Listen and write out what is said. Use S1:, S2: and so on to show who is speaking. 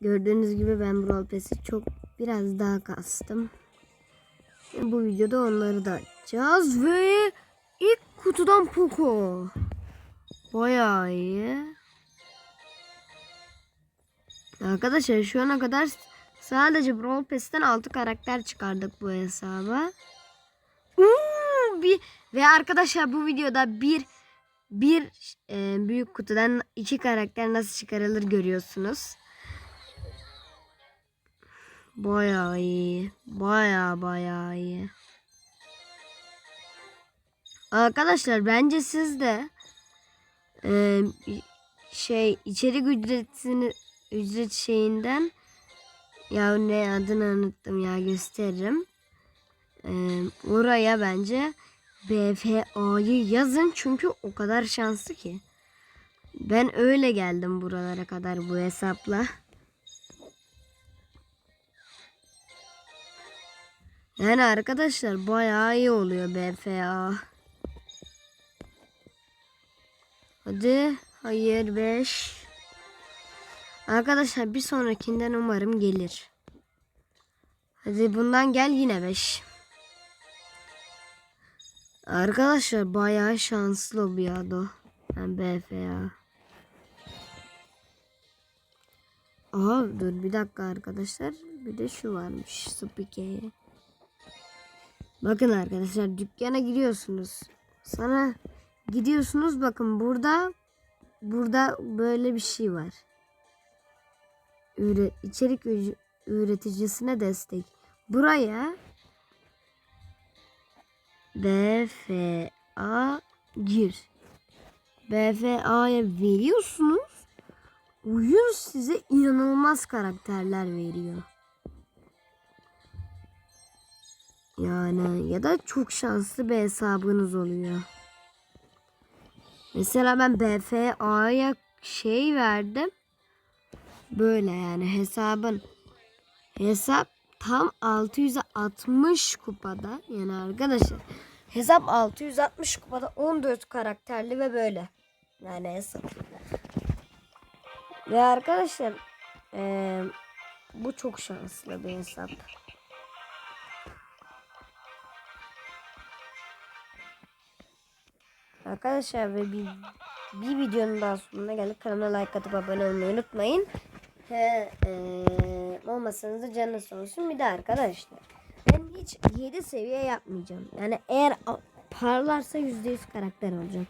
S1: Gördüğünüz gibi ben Brawl Pass'i çok biraz daha kastım. Bu videoda onları da açacağız ve ilk kutudan Poco. Bayağı iyi. Arkadaşlar şu ana kadar sadece Brawl Pass'ten 6 karakter çıkardık bu hesaba. Uuu, bir, ve arkadaşlar bu videoda bir bir e, büyük kutudan iki karakter nasıl çıkarılır görüyorsunuz. Bayağı iyi. Bayağı bayağı iyi. Arkadaşlar bence siz de e, şey içerik ücretini ücret şeyinden ya ne adını unuttum ya gösteririm. E, oraya bence BFA'yı yazın çünkü o kadar şanslı ki. Ben öyle geldim buralara kadar bu hesapla. Yani arkadaşlar bayağı iyi oluyor BFA. Hadi. Hayır 5. Arkadaşlar bir sonrakinden umarım gelir. Hadi bundan gel yine 5. Arkadaşlar bayağı şanslı ado. Yani BFA. Aha dur bir dakika arkadaşlar. Bir de şu varmış. Spike'ye. Bakın arkadaşlar dükkana gidiyorsunuz. Sana gidiyorsunuz bakın burada burada böyle bir şey var. Üre, içerik üreticisine destek. Buraya BFA gir. BFA'ya veriyorsunuz. Oyun size inanılmaz karakterler veriyor. Yani ya da çok şanslı bir hesabınız oluyor. Mesela ben BFA'ya şey verdim. Böyle yani hesabın hesap tam 660 kupada yani arkadaşlar hesap 660 kupada 14 karakterli ve böyle yani hesap. Ve arkadaşlar eee, bu çok şanslı bir hesap. Arkadaşlar ve bir, bir videonun daha sonuna geldik. Kanalıma like atıp abone olmayı unutmayın. He, eee olmasanız da canınız olsun. Bir de arkadaşlar ben hiç 7 seviye yapmayacağım. Yani eğer parlarsa %100 karakter olacak.